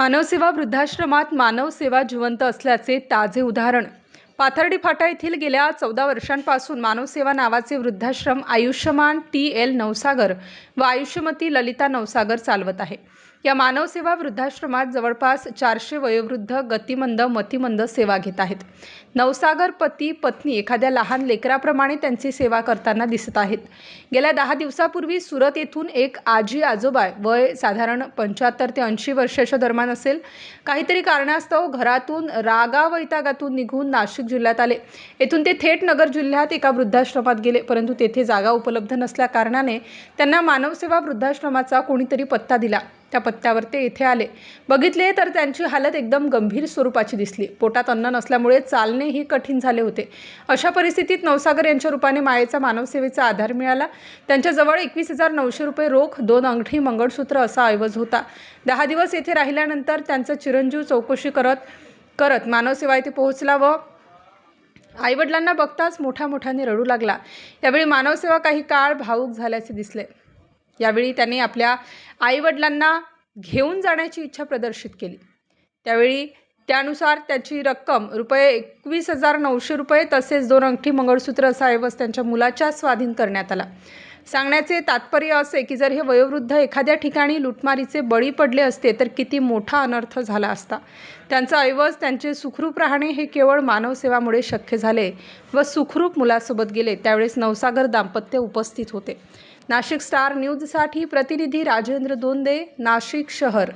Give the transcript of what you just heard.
मानवसेवा वृद्धाश्रमात मानवसेवा जिवंत असल्याचे ताजे उदाहरण. पाथर्डी फाटा येथील गेल्या चौदा वर्षांपासून मानवसेवा नावाचे वृद्धाश्रम आयुष्यमान टी एल नवसागर व आयुष्यमती ललिता नवसागर चालवत आहे. या मानवसेवा वृद्धाश्रमात जवळपास चारशे वयोवृद्ध गतिमंद मतिमंद सेवा घेत आहेत. नवसागर पती पत्नी एखाद्या लहान लेकराप्रमाणे त्यांची सेवा करताना दिसत आहेत. गेल्या दहा दिवसापूर्वी सुरत येथून एक आजी आजोबा वय साधारण पंच्याहत्तर ते ऐंशी वर्षाच्या दरम्यान असेल. काहीतरी कारणास्तव घरातून रागा वैतागातून निघून नाशिक जिल्ह्यात आले. येथून ते थेट नगर जिल्ह्यात एका वृद्धाश्रमात गेले परंतु तेथे जागा उपलब्ध नसल्या कारणाने त्यांना मानवसेवा वृद्धाश्रमाचा कोणीतरी पत्ता दिला. त्या पत्त्यावर ते येथे आले. बघितले तर त्यांची हालत एकदम गंभीर स्वरूपाची दिसली. पोटात अन्न नसल्यामुळे चालणेही कठीण झाले होते. अशा परिस्थितीत नवसागर यांच्या रूपाने मायेचा मानवसेवेचा आधार मिळाला. त्यांच्याजवळ एकवीस हजार नऊशे रुपये रोख दोन अंगठी मंगळसूत्र असा ऐवज होता. दहा दिवस येथे राहिल्यानंतर त्यांचं चिरंजीव चौकशी करत करत मानवसेवा येथे पोहोचला व आईवडिलांना बघताच मोठ्या मोठ्याने रडू लागला. यावेळी मानवसेवा काही काळ भावूक झाल्याचे दिसले. यावेळी त्यांनी आपल्या आईवडिलांना घेऊन जाण्याची इच्छा प्रदर्शित केली. त्यावेळी त्यानुसार त्याची रक्कम रुपये एकवीस हजार नऊशे रुपये तसेच दोन अंगठी मंगळसूत्र असा ऐवज त्यांच्या मुलाच्या स्वाधीन करण्यात आला. सांगण्याचे तात्पर्य असे की जर हे वयोवृद्ध एखाद्या ठिकाणी लुटमारीचे बळी पडले असते तर किती मोठा अनर्थ झाला असता. त्यांचा ऐवज त्यांचे सुखरूप राहणे हे केवळ मानवसेवामुळे शक्य झाले व सुखरूप मुलासोबत गेले. त्यावेळेस नवसागर दाम्पत्य उपस्थित होते. नाशिक स्टार न्यूजसाठी प्रतिनिधी राजेंद्र दोंदे नाशिक शहर.